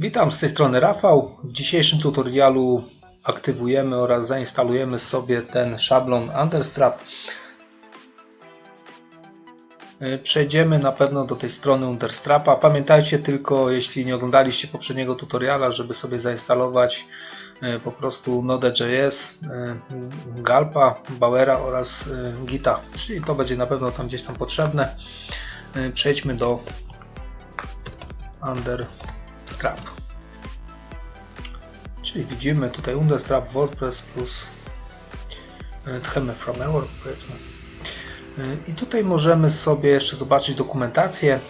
Witam z tej strony Rafał. W dzisiejszym tutorialu aktywujemy oraz zainstalujemy sobie ten szablon Understrap. Yy, Przejdziemy na pewno do tej strony Understrapa. Pamiętajcie tylko, jeśli nie oglądaliście poprzedniego tutoriala, żeby sobie zainstalować yy, po prostu Node.js, yy, Galpa, Bauera oraz Gita. Czyli to będzie na pewno tam gdzieś tam potrzebne. Przejdźmy do Understrap. Czyli widzimy tutaj Understrap WordPress plus e, Theme Framework powiedzmy. E, I tutaj możemy sobie jeszcze zobaczyć dokumentację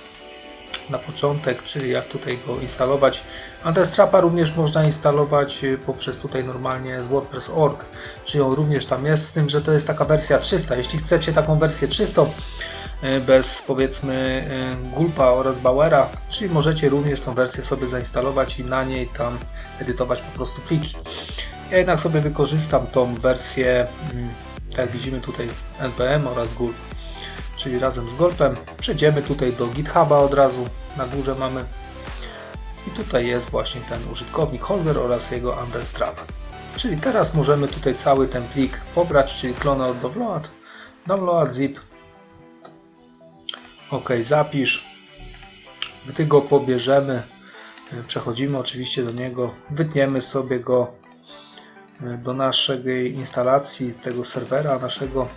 na początek, czyli jak tutaj go instalować. Understrapa również można instalować e, poprzez tutaj normalnie z WordPress.org, czyli on również tam jest, z tym, że to jest taka wersja 300. Jeśli chcecie taką wersję 300 bez powiedzmy Gulpa oraz Bauera, czyli możecie również tą wersję sobie zainstalować i na niej tam edytować po prostu pliki. Ja jednak sobie wykorzystam tą wersję, mm, tak jak widzimy tutaj npm oraz gulp, czyli razem z gulpem. Przejdziemy tutaj do GitHuba od razu, na górze mamy i tutaj jest właśnie ten użytkownik Holger oraz jego understrap. Czyli teraz możemy tutaj cały ten plik pobrać, czyli clone download, download zip OK, zapisz. Gdy go pobierzemy, przechodzimy oczywiście do niego, wytniemy sobie go do naszej instalacji tego serwera naszego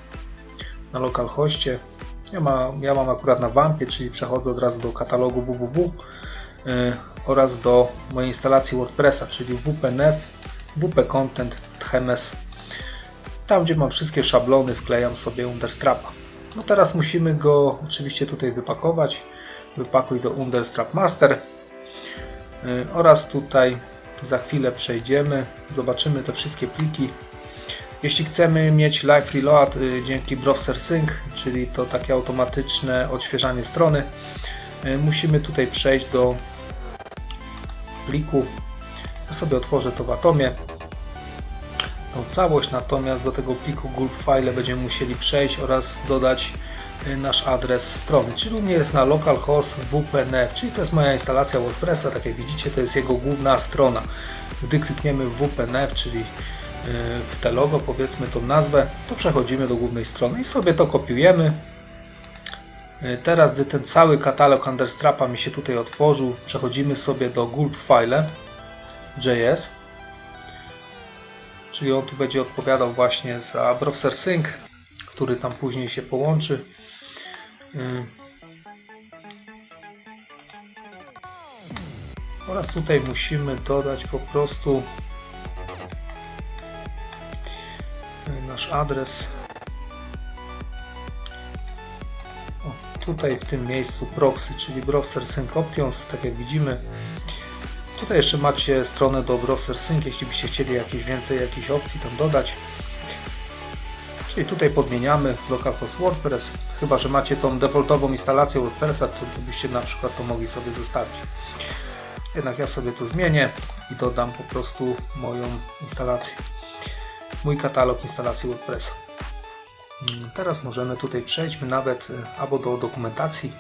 na localhoście. Ja, ma, ja mam akurat na wampie, czyli przechodzę od razu do katalogu www oraz do mojej instalacji WordPressa, czyli wpnf, wp content, tchemes. Tam gdzie mam wszystkie szablony wklejam sobie Understrapa. No teraz musimy go oczywiście tutaj wypakować. Wypakuj do Understrap Master oraz tutaj za chwilę przejdziemy, zobaczymy te wszystkie pliki. Jeśli chcemy mieć live reload dzięki browser sync, czyli to takie automatyczne odświeżanie strony, musimy tutaj przejść do pliku. Ja sobie otworzę to w Atomie tą całość, natomiast do tego pliku gulp file będziemy musieli przejść oraz dodać nasz adres strony, czyli u mnie jest na localhost wpnf, czyli to jest moja instalacja WordPressa, tak jak widzicie to jest jego główna strona. Gdy klikniemy w wpnf, czyli w te logo powiedzmy tą nazwę, to przechodzimy do głównej strony i sobie to kopiujemy. Teraz gdy ten cały katalog Understrapa mi się tutaj otworzył, przechodzimy sobie do gulp file JS czyli on tu będzie odpowiadał właśnie za browser sync, który tam później się połączy. Oraz tutaj musimy dodać po prostu nasz adres. O, tutaj w tym miejscu proxy, czyli browser sync options, tak jak widzimy. Tutaj jeszcze macie stronę do browser sync, jeśli byście chcieli jakieś więcej jakichś opcji tam dodać. Czyli tutaj podmieniamy localhost WordPress, chyba że macie tą defaultową instalację WordPressa, to, to byście na przykład to mogli sobie zostawić. Jednak ja sobie to zmienię i dodam po prostu moją instalację, mój katalog instalacji WordPressa. Teraz możemy tutaj przejdźmy nawet albo do dokumentacji,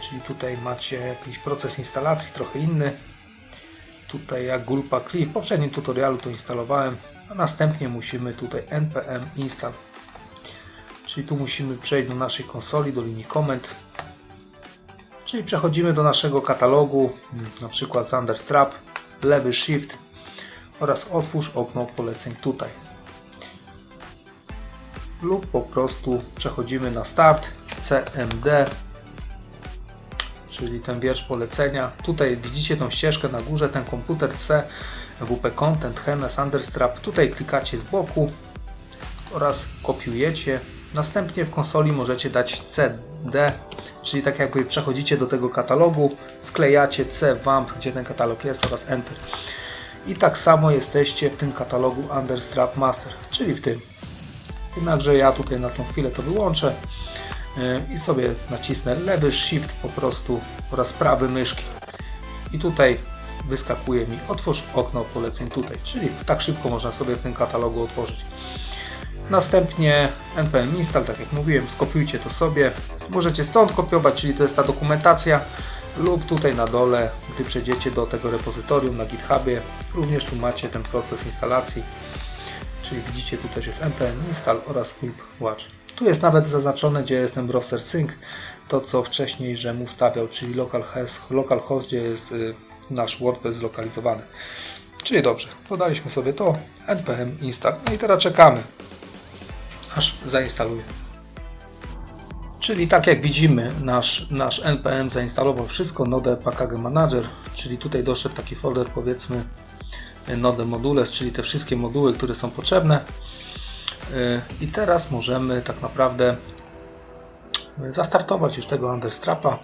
czyli tutaj macie jakiś proces instalacji trochę inny, tutaj jak Gulpa Cliff. W poprzednim tutorialu to instalowałem, a następnie musimy tutaj npm install. Czyli tu musimy przejść do naszej konsoli, do linii komend. Czyli przechodzimy do naszego katalogu, na przykład z Understrap, lewy Shift oraz otwórz okno poleceń tutaj. Lub po prostu przechodzimy na start, CMD czyli ten wiersz polecenia. Tutaj widzicie tą ścieżkę na górze, ten komputer C, WP Content, Hemes, Understrap. Tutaj klikacie z boku oraz kopiujecie. Następnie w konsoli możecie dać CD, czyli tak jakby przechodzicie do tego katalogu, wklejacie C, WAMP, gdzie ten katalog jest oraz Enter. I tak samo jesteście w tym katalogu Understrap Master, czyli w tym. Jednakże ja tutaj na tą chwilę to wyłączę i sobie nacisnę lewy shift po prostu oraz prawy myszki i tutaj wyskakuje mi otwórz okno poleceń tutaj, czyli tak szybko można sobie w tym katalogu otworzyć. Następnie npm install, tak jak mówiłem, skopiujcie to sobie. Możecie stąd kopiować, czyli to jest ta dokumentacja. lub tutaj na dole, gdy przejdziecie do tego repozytorium na GitHubie, również tu macie ten proces instalacji, czyli widzicie tu też jest npm install oraz gulp watch. Tu jest nawet zaznaczone, gdzie jest ten browser sync, to co wcześniej żem ustawiał, czyli localhost, localhost gdzie jest y, nasz WordPress zlokalizowany. Czyli dobrze, dodaliśmy sobie to, npm install, no i teraz czekamy, aż zainstaluje. Czyli tak jak widzimy, nasz, nasz npm zainstalował wszystko, Node Package Manager, czyli tutaj doszedł taki folder powiedzmy Node Modules, czyli te wszystkie moduły, które są potrzebne. I teraz możemy tak naprawdę zastartować już tego Understrapa.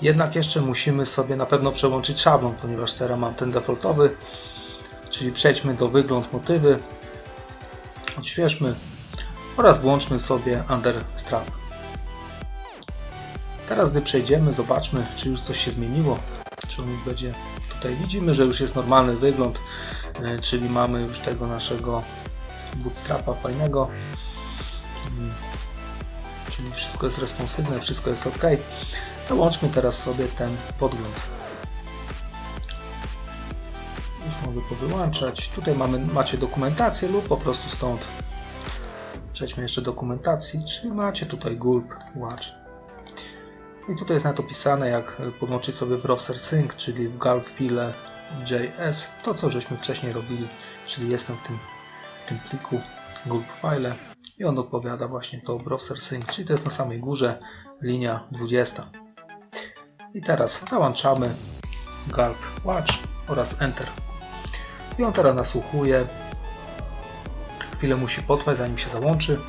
Jednak jeszcze musimy sobie na pewno przełączyć szablon, ponieważ teraz mam ten defaultowy. Czyli przejdźmy do wygląd motywy, odświeżmy oraz włączmy sobie Understrap. Teraz gdy przejdziemy, zobaczmy czy już coś się zmieniło, czy on już będzie tutaj widzimy, że już jest normalny wygląd, yy, czyli mamy już tego naszego bootstrapa fajnego, yy, czyli wszystko jest responsywne, wszystko jest ok. Załączmy teraz sobie ten podgląd. Już mogę powyłączać. Tutaj mamy, macie dokumentację lub po prostu stąd. Przejdźmy jeszcze do dokumentacji, czyli macie tutaj gulp, watch. I tutaj jest nawet opisane, jak podłączyć sobie browser sync, czyli w gulp.file.js, to co żeśmy wcześniej robili, czyli jestem w tym, w tym pliku gulp file i on odpowiada właśnie to browser sync, czyli to jest na samej górze linia 20. I teraz załączamy gulp watch oraz enter. I on teraz nasłuchuje. Chwilę musi potrwać zanim się załączy.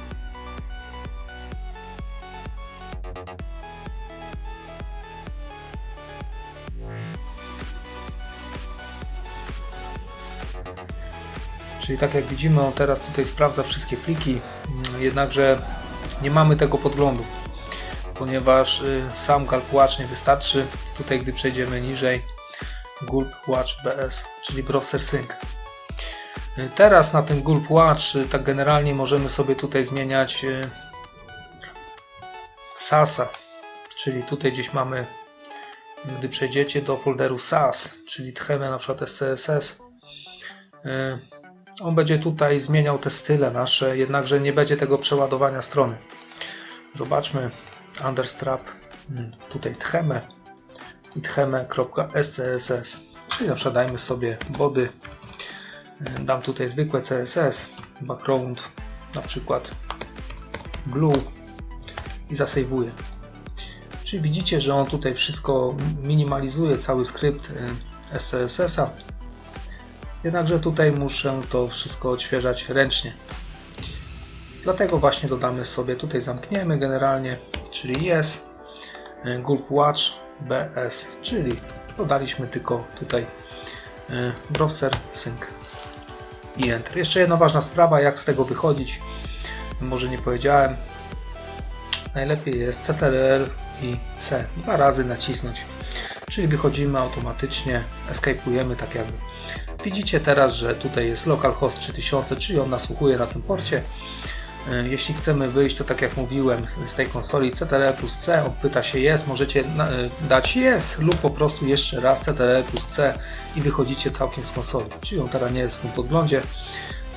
Czyli tak jak widzimy, on teraz tutaj sprawdza wszystkie pliki, jednakże nie mamy tego podglądu, ponieważ y, sam Gulp Watch nie wystarczy. Tutaj, gdy przejdziemy niżej, Gulp Watch BS, czyli browser sync. Y, Teraz na tym Gulp Watch y, tak generalnie możemy sobie tutaj zmieniać SASa, czyli tutaj gdzieś mamy, gdy przejdziecie do folderu SAS, czyli tchemy na przykład SCSS, on będzie tutaj zmieniał te style nasze, jednakże nie będzie tego przeładowania strony. Zobaczmy understrap, hmm, tutaj tchemę i tchemę.scss, czyli na przykład dajmy sobie body, dam tutaj zwykłe CSS, background na przykład blue i zasejwuję. Czyli widzicie, że on tutaj wszystko minimalizuje, cały skrypt SCSS-a Jednakże tutaj muszę to wszystko odświeżać ręcznie. Dlatego właśnie dodamy sobie, tutaj zamkniemy generalnie, czyli yes, gulp watch bs, czyli dodaliśmy tylko tutaj e, browser sync i enter. Jeszcze jedna ważna sprawa, jak z tego wychodzić, może nie powiedziałem, najlepiej jest CTRL i C, dwa razy nacisnąć, czyli wychodzimy automatycznie, escape'ujemy tak jakby. Widzicie teraz, że tutaj jest localhost 3000, czyli on nasłuchuje na tym porcie. E, jeśli chcemy wyjść, to tak jak mówiłem, z tej konsoli CTRL plus C, pyta się jest, możecie e, dać jest lub po prostu jeszcze raz CTRL plus C i wychodzicie całkiem z konsoli. Czyli on teraz nie jest w tym podglądzie.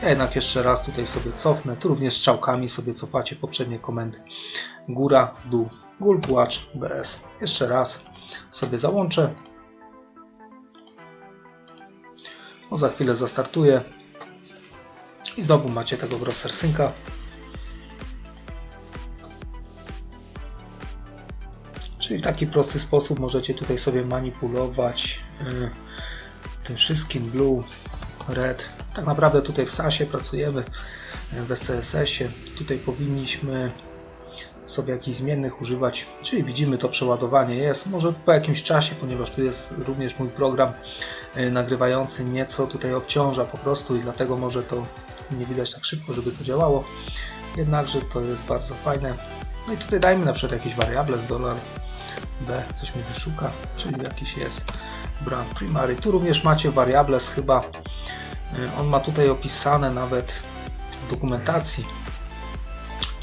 Ja jednak jeszcze raz tutaj sobie cofnę. Tu również strzałkami sobie cofacie poprzednie komendy. Góra, dół, gulp, watch, bs. Jeszcze raz sobie załączę. No za chwilę zastartuje i znowu macie tego browser synka. Czyli w taki prosty sposób możecie tutaj sobie manipulować yy, tym wszystkim blue, red. Tak naprawdę tutaj w SASie pracujemy, yy, w SCSS-ie. Tutaj powinniśmy sobie jakichś zmiennych używać, czyli widzimy to przeładowanie jest, może po jakimś czasie, ponieważ tu jest również mój program y, nagrywający nieco tutaj obciąża po prostu i dlatego może to nie widać tak szybko, żeby to działało, jednakże to jest bardzo fajne. No i tutaj dajmy na przykład jakieś variable z dolar b, coś mi wyszuka, czyli jakiś jest brand primary. Tu również macie variables chyba, y, on ma tutaj opisane nawet w dokumentacji,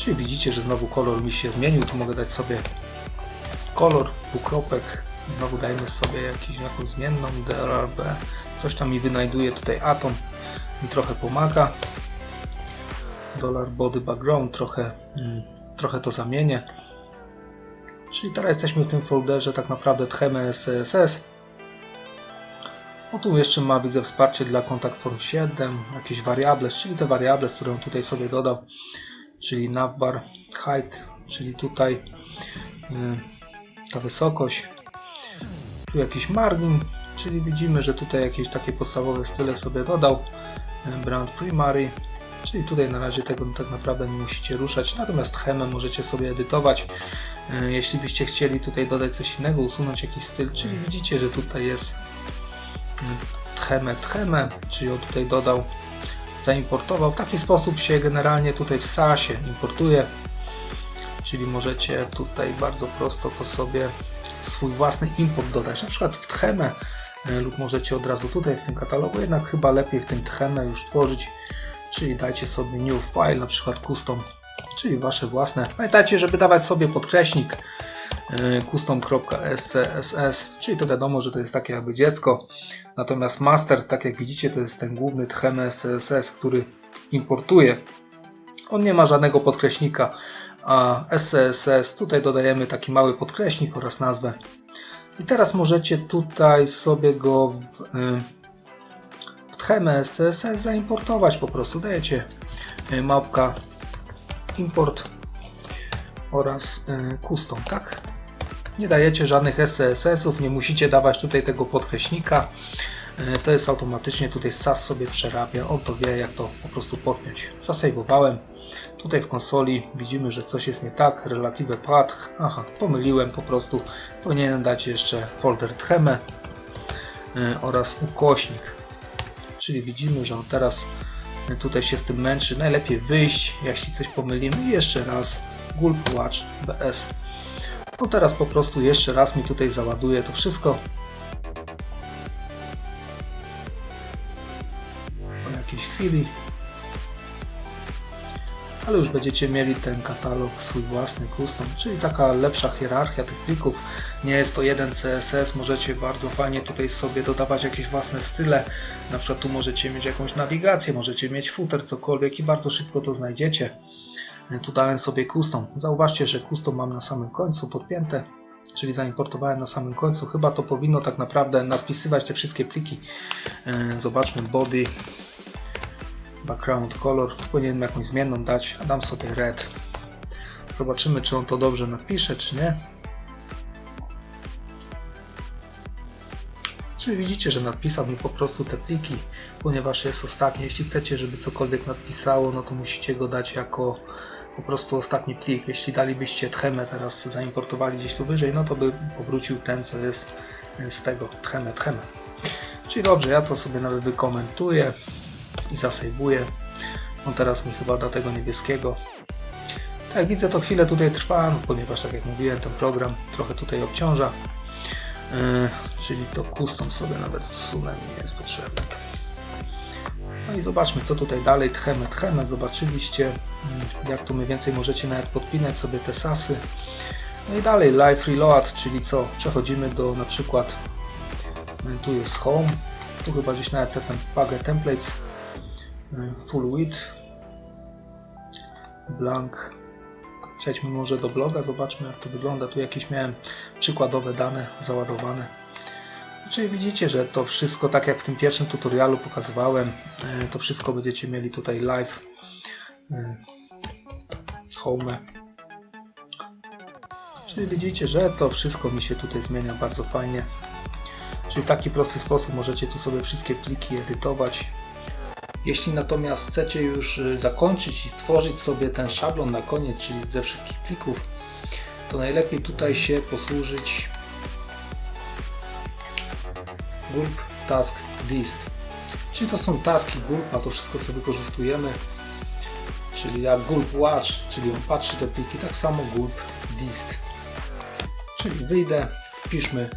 Czyli widzicie, że znowu kolor mi się zmienił. Tu mogę dać sobie kolor, dwukropek Znowu dajmy sobie jakiś, jakąś zmienną DRB. Coś tam mi wynajduje tutaj atom. Mi trochę pomaga. Dollar body background trochę, mm, trochę to zamienię. Czyli teraz jesteśmy w tym folderze tak naprawdę Tchemy SCSS. O tu jeszcze ma widzę wsparcie dla Contact Form 7, jakieś variables, czyli te variables, które on tutaj sobie dodał, czyli navbar, height, czyli tutaj y, ta wysokość, tu jakiś margin, czyli widzimy, że tutaj jakieś takie podstawowe style sobie dodał, y, brand primary, czyli tutaj na razie tego tak naprawdę nie musicie ruszać, natomiast chemę możecie sobie edytować, y, jeśli byście chcieli tutaj dodać coś innego, usunąć jakiś styl, czyli widzicie, że tutaj jest Tchemę Tchemę, czyli on tutaj dodał, zaimportował. W taki sposób się generalnie tutaj w SASie importuje, czyli możecie tutaj bardzo prosto to sobie swój własny import dodać, na przykład w Tchemę e, lub możecie od razu tutaj w tym katalogu, jednak chyba lepiej w tym Tchemę już tworzyć, czyli dajcie sobie new file, na przykład custom, czyli wasze własne. Pamiętajcie, żeby dawać sobie podkreśnik e, custom.scss, czyli to wiadomo, że to jest takie jakby dziecko. Natomiast master, tak jak widzicie, to jest ten główny tchem SCSS, który importuje. On nie ma żadnego podkreśnika, a SCSS tutaj dodajemy taki mały podkreśnik oraz nazwę. I teraz możecie tutaj sobie go w, y, w tchemę SCSS zaimportować po prostu. Dajecie y, mapka import oraz y, custom, tak? Nie dajecie żadnych SCSS-ów, nie musicie dawać tutaj tego podkreśnika. To jest automatycznie tutaj SAS sobie przerabia, on to wie jak to po prostu podpiąć. Zasejwowałem. Tutaj w konsoli widzimy, że coś jest nie tak. Relative path. Aha, pomyliłem po prostu. Powinienem dać jeszcze folder tchemę e, oraz ukośnik. Czyli widzimy, że on teraz e, tutaj się z tym męczy. Najlepiej wyjść, jeśli coś pomylimy. I jeszcze raz gulp watch bs. No teraz po prostu jeszcze raz mi tutaj załaduje to wszystko. Po jakiejś chwili. Ale już będziecie mieli ten katalog swój własny, custom, czyli taka lepsza hierarchia tych plików. Nie jest to jeden CSS, możecie bardzo fajnie tutaj sobie dodawać jakieś własne style. Na przykład tu możecie mieć jakąś nawigację, możecie mieć footer, cokolwiek i bardzo szybko to znajdziecie. Tu dałem sobie custom. Zauważcie, że custom mam na samym końcu podpięte, czyli zaimportowałem na samym końcu. Chyba to powinno tak naprawdę nadpisywać te wszystkie pliki. E, Zobaczmy body, background color. Powinienem jakąś zmienną dać, a dam sobie red. Zobaczymy, czy on to dobrze napisze, czy nie. Czyli widzicie, że nadpisał mi po prostu te pliki, ponieważ jest ostatni. Jeśli chcecie, żeby cokolwiek nadpisało, no to musicie go dać jako po prostu ostatni plik. Jeśli dalibyście tchemę teraz zaimportowali gdzieś tu wyżej, no to by powrócił ten, co jest z tego tchemę, tchemę. Czyli dobrze, ja to sobie nawet wykomentuję i zasejbuję. On teraz mi chyba da tego niebieskiego. Tak, jak widzę, to chwilę tutaj trwa, no, ponieważ tak jak mówiłem, ten program trochę tutaj obciąża. Yy, czyli to custom sobie nawet usunę, nie jest potrzebne. No i zobaczmy, co tutaj dalej. Tchemę, tchemę. Zobaczyliście, mm, jak tu mniej więcej możecie nawet podpinać sobie te sasy. No i dalej, live reload, czyli co? Przechodzimy do na przykład, y, tu jest home, tu chyba gdzieś nawet te tem- page templates, full width, blank. Przejdźmy może do bloga, zobaczmy jak to wygląda. Tu jakieś miałem przykładowe dane załadowane. Czyli widzicie, że to wszystko, tak jak w tym pierwszym tutorialu pokazywałem, e, to wszystko będziecie mieli tutaj live e, home. Czyli widzicie, że to wszystko mi się tutaj zmienia bardzo fajnie. Czyli w taki prosty sposób możecie tu sobie wszystkie pliki edytować. Jeśli natomiast chcecie już e, zakończyć i stworzyć sobie ten szablon na koniec, czyli ze wszystkich plików, to najlepiej tutaj się posłużyć gulp task list. Czyli to są taski gulpa, to wszystko co wykorzystujemy. Czyli jak gulp watch, czyli on patrzy te pliki, tak samo gulp list. Czyli wyjdę, wpiszmy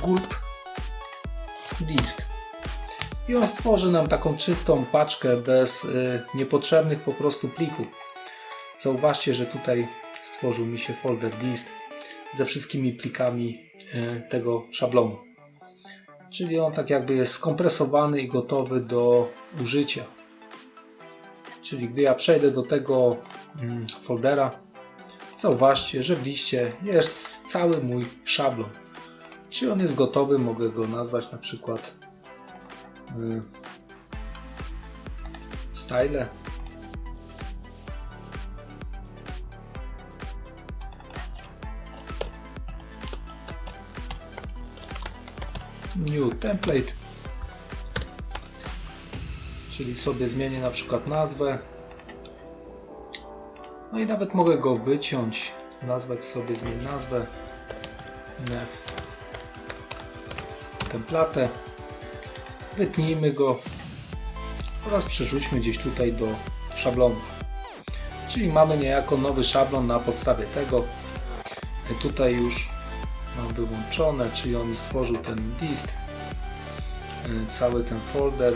gulp list. I on stworzy nam taką czystą paczkę bez y, niepotrzebnych po prostu plików. Zauważcie, że tutaj stworzył mi się folder list ze wszystkimi plikami e, tego szablonu. Czyli on tak jakby jest skompresowany i gotowy do użycia. Czyli gdy ja przejdę do tego mm, foldera, zauważcie, że w liście jest cały mój szablon. Czyli on jest gotowy, mogę go nazwać na przykład y, style. New template. Czyli sobie zmienię na przykład nazwę. No i nawet mogę go wyciąć, nazwać sobie zmień nazwę. Nef templatę. Wytnijmy go oraz przerzućmy gdzieś tutaj do szablonu. Czyli mamy niejako nowy szablon na podstawie tego. Tutaj już mam wyłączone, czyli on stworzył ten list, y, cały ten folder.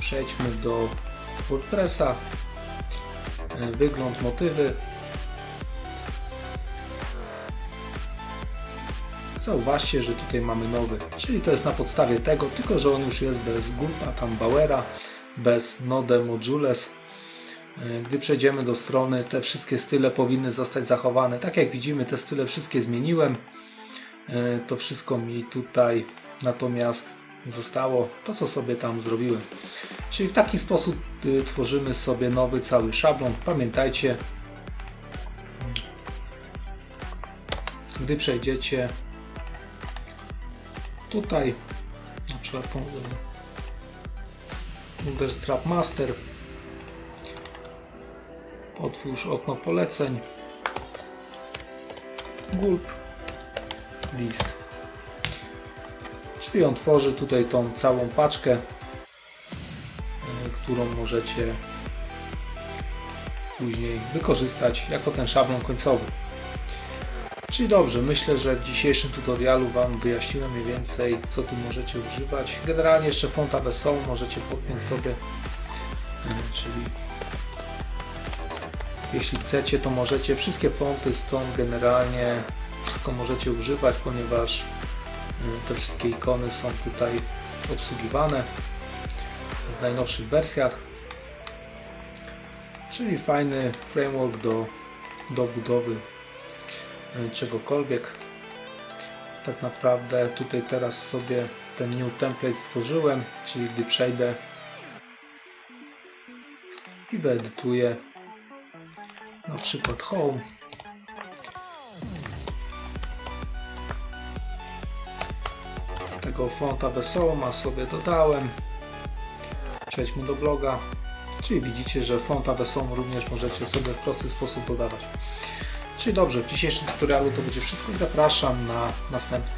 Przejdźmy do WordPressa, y, wygląd, motywy. Zauważcie, że tutaj mamy nowy, czyli to jest na podstawie tego, tylko że on już jest bez Gulpa, tam Bauera, bez Node Modules. Y, Gdy przejdziemy do strony, te wszystkie style powinny zostać zachowane. Tak jak widzimy, te style wszystkie zmieniłem. E, to wszystko mi tutaj natomiast zostało to co sobie tam zrobiłem czyli w taki sposób y, tworzymy sobie nowy cały szablon pamiętajcie gdy przejdziecie tutaj na przykład folder strap master otwórz okno poleceń gulp list. Czyli on tworzy tutaj tą całą paczkę, e, którą możecie później wykorzystać jako ten szablon końcowy. Czyli dobrze, myślę, że w dzisiejszym tutorialu Wam wyjaśniłem mniej więcej, co tu możecie używać. Generalnie jeszcze fonta wesołą możecie podpiąć sobie, e, czyli jeśli chcecie, to możecie wszystkie fonty stąd generalnie wszystko możecie używać, ponieważ y, te wszystkie ikony są tutaj obsługiwane w najnowszych wersjach. Czyli fajny framework do, do budowy czegokolwiek. Tak naprawdę tutaj teraz sobie ten new template stworzyłem, czyli gdy przejdę i wyedytuję na przykład home tego fonta wesołma sobie dodałem. Przejdźmy do bloga. Czyli widzicie, że fonta wesołą również możecie sobie w prosty sposób dodawać. Czyli dobrze, w dzisiejszym tutorialu to będzie wszystko i zapraszam na następny.